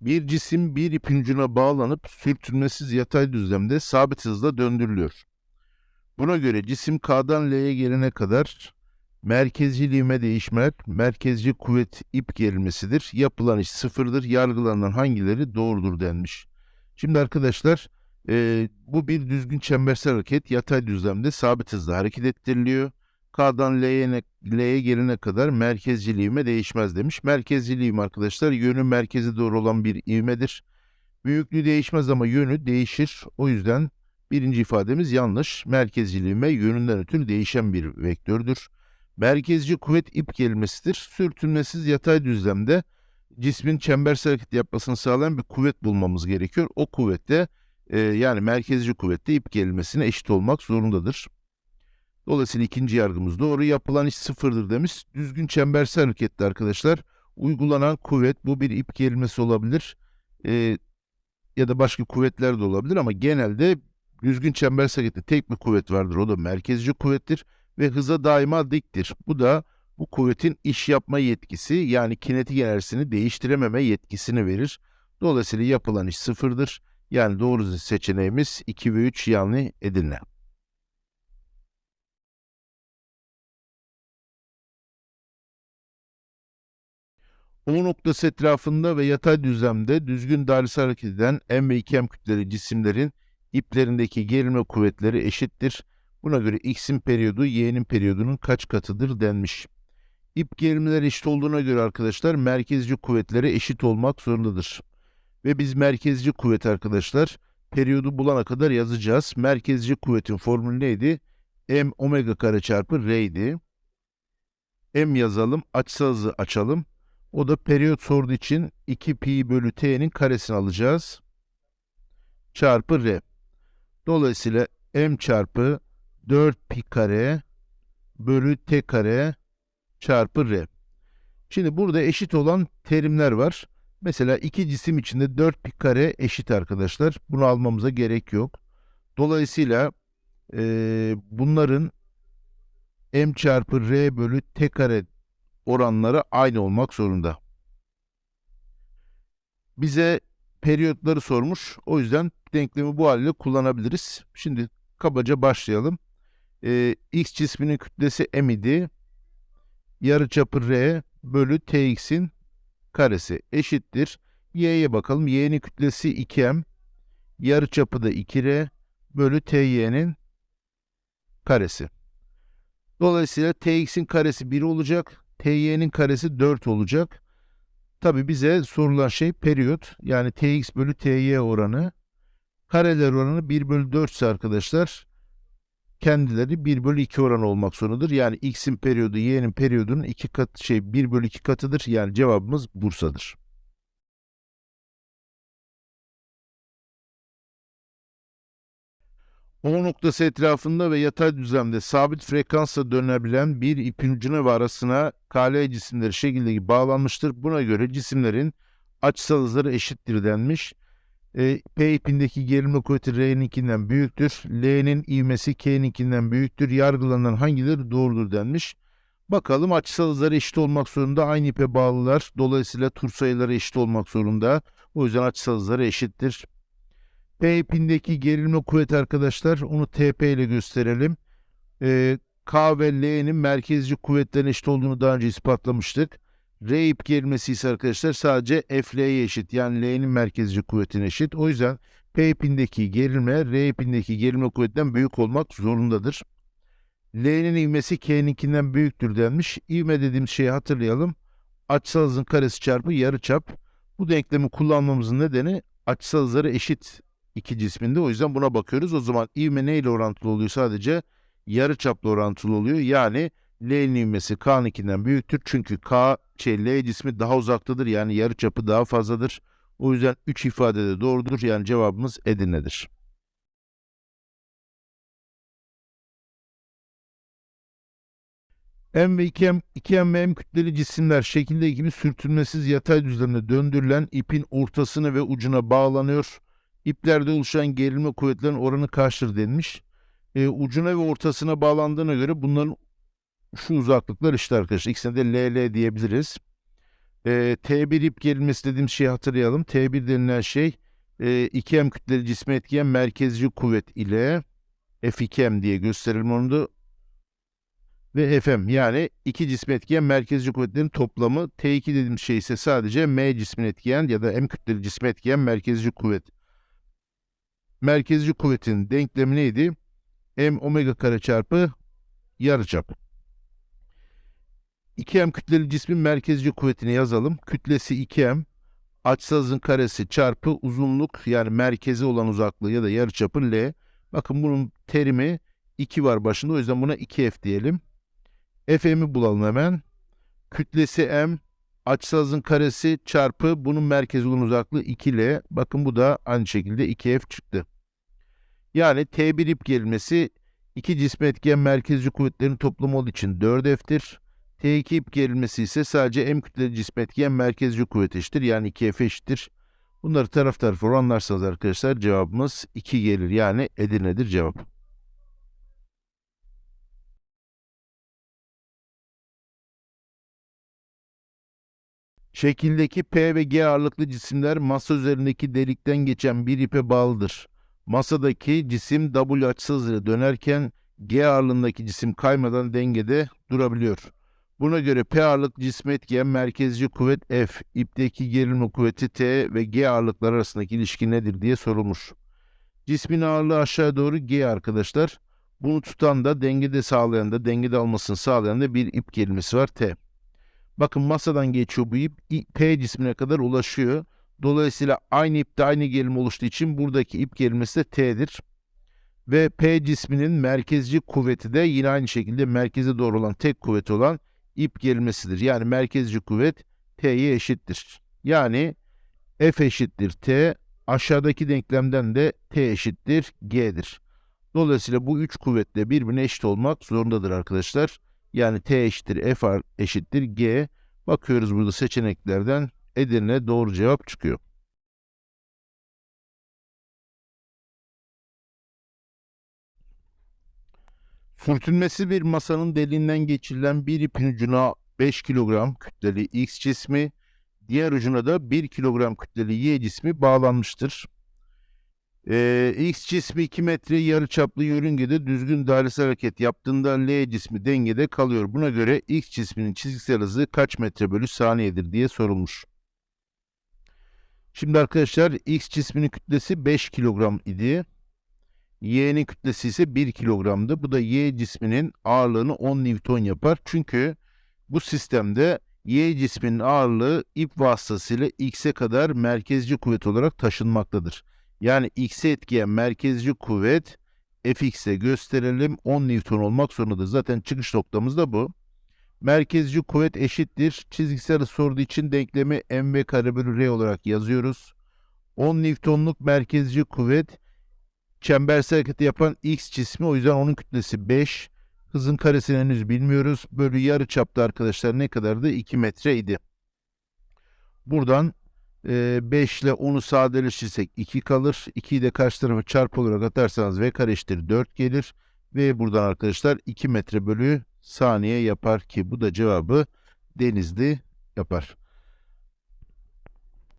Bir cisim bir ipin ucuna bağlanıp sürtünmesiz yatay düzlemde sabit hızla döndürülüyor. Buna göre cisim K'dan L'ye gelene kadar merkezci ivme değişmez, merkezci kuvvet ip gerilmesidir. Yapılan iş sıfırdır. Yargılanan hangileri doğrudur denmiş. Şimdi arkadaşlar e, bu bir düzgün çembersel hareket yatay düzlemde sabit hızla hareket ettiriliyor. K'dan L'ye, gelene kadar merkezcil ivme değişmez demiş. Merkezcil ivme arkadaşlar yönü merkeze doğru olan bir ivmedir. Büyüklüğü değişmez ama yönü değişir. O yüzden birinci ifademiz yanlış. Merkezcil ivme yönünden ötürü değişen bir vektördür. Merkezci kuvvet ip gerilmesidir. Sürtünmesiz yatay düzlemde cismin çembersel hareket yapmasını sağlayan bir kuvvet bulmamız gerekiyor. O kuvvette e, yani merkezci kuvvette ip gerilmesine eşit olmak zorundadır. Dolayısıyla ikinci yargımız doğru. Yapılan iş sıfırdır demiş. Düzgün çembersel harekette arkadaşlar uygulanan kuvvet bu bir ip gerilmesi olabilir. E, ya da başka kuvvetler de olabilir ama genelde düzgün çembersel harekette tek bir kuvvet vardır. O da merkezci kuvvettir ve hıza daima diktir. Bu da bu kuvvetin iş yapma yetkisi yani kinetik enerjisini değiştirememe yetkisini verir. Dolayısıyla yapılan iş sıfırdır. Yani doğru seçeneğimiz 2 ve 3 yanlış Edirne. O noktası etrafında ve yatay düzlemde düzgün dairesel hareket eden M ve 2M kütleli cisimlerin iplerindeki gerilme kuvvetleri eşittir. Buna göre x'in periyodu y'nin periyodunun kaç katıdır denmiş. İp gerilmeleri eşit olduğuna göre arkadaşlar merkezci kuvvetlere eşit olmak zorundadır. Ve biz merkezci kuvvet arkadaşlar periyodu bulana kadar yazacağız. Merkezci kuvvetin formülü neydi? M omega kare çarpı R idi. M yazalım, açısal hızı açalım. O da periyot sorduğu için 2 pi bölü t'nin karesini alacağız. Çarpı R. Dolayısıyla M çarpı 4 pi kare bölü t kare çarpı r. Şimdi burada eşit olan terimler var. Mesela iki cisim içinde 4 pi kare eşit arkadaşlar. Bunu almamıza gerek yok. Dolayısıyla e, bunların m çarpı r bölü t kare oranları aynı olmak zorunda. Bize periyotları sormuş. O yüzden denklemi bu haliyle kullanabiliriz. Şimdi kabaca başlayalım. E, x cisminin kütlesi m idi yarıçapı r bölü tx'in karesi eşittir. y'ye bakalım. y'nin kütlesi 2m. Yarıçapı da 2r bölü ty'nin karesi. Dolayısıyla tx'in karesi 1 olacak. Ty'nin karesi 4 olacak. Tabi bize sorulan şey periyot. Yani tx bölü ty oranı. Kareler oranı 1 bölü 4 ise arkadaşlar kendileri 1 bölü 2 oranı olmak zorundadır. Yani x'in periyodu y'nin periyodunun 2 kat şey 1 bölü 2 katıdır. Yani cevabımız Bursa'dır. O noktası etrafında ve yatay düzlemde sabit frekansla dönebilen bir ipin ucuna ve arasına KL cisimleri şekildeki bağlanmıştır. Buna göre cisimlerin açısal hızları eşittir denmiş. E, P ipindeki gerilme kuvveti R'ninkinden büyüktür. L'nin ivmesi K'ninkinden büyüktür. Yargılanan hangileri doğrudur denmiş. Bakalım açısal hızları eşit olmak zorunda. Aynı ipe bağlılar. Dolayısıyla tur sayıları eşit olmak zorunda. O yüzden açısal hızları eşittir. P ipindeki gerilme kuvveti arkadaşlar onu TP ile gösterelim. E, K ve L'nin merkezci kuvvetlerin eşit olduğunu daha önce ispatlamıştık. R ip gerilmesi ise arkadaşlar sadece FL'ye eşit. Yani L'nin merkezci kuvvetine eşit. O yüzden P ipindeki gerilme R ipindeki gerilme kuvvetten büyük olmak zorundadır. L'nin ivmesi K'ninkinden büyüktür denmiş. İvme dediğimiz şeyi hatırlayalım. Açısal hızın karesi çarpı yarıçap. Bu denklemi kullanmamızın nedeni açısal hızları eşit iki cisminde. O yüzden buna bakıyoruz. O zaman ivme neyle orantılı oluyor? Sadece yarıçapla orantılı oluyor. Yani L'nin ivmesi K'ninkinden büyüktür. Çünkü K, şey, L cismi daha uzaktadır. Yani yarıçapı daha fazladır. O yüzden 3 ifade de doğrudur. Yani cevabımız Edirne'dir. M ve 2M, 2M ve M kütleli cisimler şekilde gibi sürtünmesiz yatay düzlemde döndürülen ipin ortasına ve ucuna bağlanıyor. İplerde oluşan gerilme kuvvetlerin oranı kaçtır denmiş. E, ucuna ve ortasına bağlandığına göre bunların şu uzaklıklar işte arkadaşlar. İkisine de LL diyebiliriz. E, T1 ip gerilmesi dediğim şeyi hatırlayalım. T1 denilen şey e, 2M kütleli cisme etkileyen merkezci kuvvet ile F2M diye gösterelim onu da ve FM yani iki cismi etkileyen merkezci kuvvetlerin toplamı. T2 dediğim şey ise sadece M cismini etkileyen ya da M kütleli cismi etkileyen merkezci kuvvet. Merkezci kuvvetin denklemi neydi? M omega kare çarpı yarıçap. 2M kütleli cismin merkezci kuvvetini yazalım. Kütlesi 2M, açısının karesi çarpı uzunluk yani merkezi olan uzaklığı ya da yarıçapı L. Bakın bunun terimi 2 var başında o yüzden buna 2F diyelim. Fm'i bulalım hemen. Kütlesi m, açısının karesi çarpı bunun merkezi olan uzaklığı 2L. Bakın bu da aynı şekilde 2F çıktı. Yani T1 ip gerilmesi iki cisme etkileyen merkezci kuvvetlerin toplamı olduğu için 4F'tir. T2 ip gerilmesi ise sadece M kütleli cisme etkileyen merkezci kuvvet eşittir. Yani 2F eşittir. Bunları taraf tarafa oranlarsanız arkadaşlar cevabımız 2 gelir. Yani Edirne'dir cevap. Şekildeki P ve G ağırlıklı cisimler masa üzerindeki delikten geçen bir ipe bağlıdır. Masadaki cisim W açısı hızıyla dönerken G ağırlığındaki cisim kaymadan dengede durabiliyor. Buna göre P ağırlık cisme etkileyen merkezci kuvvet F, ipteki gerilme kuvveti T ve G ağırlıklar arasındaki ilişki nedir diye sorulmuş. Cismin ağırlığı aşağı doğru G arkadaşlar. Bunu tutan da dengede sağlayan da dengede almasını sağlayan da bir ip gerilmesi var T. Bakın masadan geçiyor bu ip. P cismine kadar ulaşıyor. Dolayısıyla aynı ipte aynı gerilim oluştuğu için buradaki ip gerilmesi de T'dir. Ve P cisminin merkezci kuvveti de yine aynı şekilde merkeze doğru olan tek kuvvet olan ip gerilmesidir. Yani merkezci kuvvet T'ye eşittir. Yani F eşittir T, aşağıdaki denklemden de T eşittir G'dir. Dolayısıyla bu üç kuvvetle birbirine eşit olmak zorundadır arkadaşlar. Yani T eşittir F eşittir G. Bakıyoruz burada seçeneklerden Edirne doğru cevap çıkıyor. Sürtünmesi bir masanın deliğinden geçirilen bir ipin ucuna 5 kilogram kütleli X cismi, diğer ucuna da 1 kilogram kütleli Y cismi bağlanmıştır. Ee, X cismi 2 metre yarıçaplı yörüngede düzgün dairesel hareket yaptığında L cismi dengede kalıyor. Buna göre X cisminin çizgisel hızı kaç metre bölü saniyedir diye sorulmuş. Şimdi arkadaşlar X cisminin kütlesi 5 kilogram idi. Y'nin kütlesi ise 1 kilogramdı. Bu da Y cisminin ağırlığını 10 Newton yapar. Çünkü bu sistemde Y cisminin ağırlığı ip vasıtasıyla X'e kadar merkezci kuvvet olarak taşınmaktadır. Yani X'e etkileyen merkezci kuvvet Fx'e gösterelim 10 Newton olmak zorundadır. Zaten çıkış noktamız da bu. Merkezci kuvvet eşittir. Çizgisel sorduğu için denklemi mv kare bölü r olarak yazıyoruz. 10 Newton'luk merkezci kuvvet çembersel hareketi yapan x cismi o yüzden onun kütlesi 5. Hızın karesini henüz bilmiyoruz. Bölü yarı çapta arkadaşlar ne kadardı? 2 metre idi. Buradan 5 ile 10'u sadeleştirirsek 2 kalır. 2'yi de karşı tarafa çarpı olarak atarsanız v kare eşittir 4 gelir. Ve buradan arkadaşlar 2 metre bölü saniye yapar ki bu da cevabı Denizli yapar.